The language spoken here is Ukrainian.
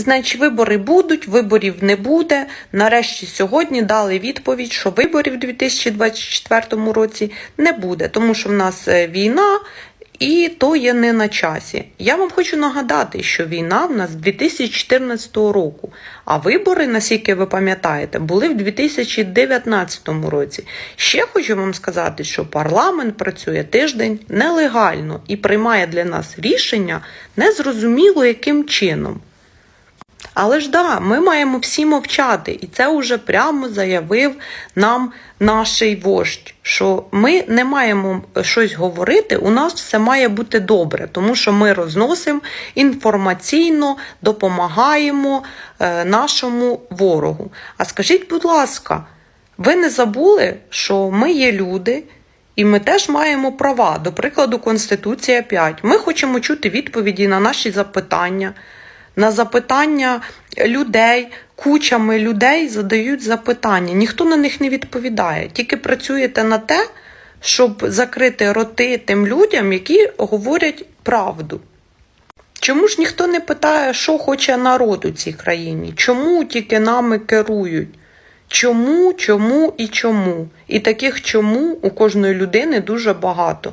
Значить, вибори будуть, виборів не буде. Нарешті сьогодні дали відповідь, що виборів у 2024 році не буде, тому що в нас е, війна. І то є не на часі. Я вам хочу нагадати, що війна в нас 2014 року, а вибори, наскільки ви пам'ятаєте, були в 2019 році. Ще хочу вам сказати, що парламент працює тиждень нелегально і приймає для нас рішення незрозуміло яким чином. Але ж да, ми маємо всі мовчати, і це вже прямо заявив нам наш вождь, що ми не маємо щось говорити, у нас все має бути добре, тому що ми розносимо інформаційно, допомагаємо е, нашому ворогу. А скажіть, будь ласка, ви не забули, що ми є люди, і ми теж маємо права. До прикладу, Конституція 5. Ми хочемо чути відповіді на наші запитання. На запитання людей, кучами людей задають запитання. Ніхто на них не відповідає. Тільки працюєте на те, щоб закрити роти тим людям, які говорять правду. Чому ж ніхто не питає, що хоче народ у цій країні? Чому тільки нами керують? Чому, чому і чому? І таких чому у кожної людини дуже багато.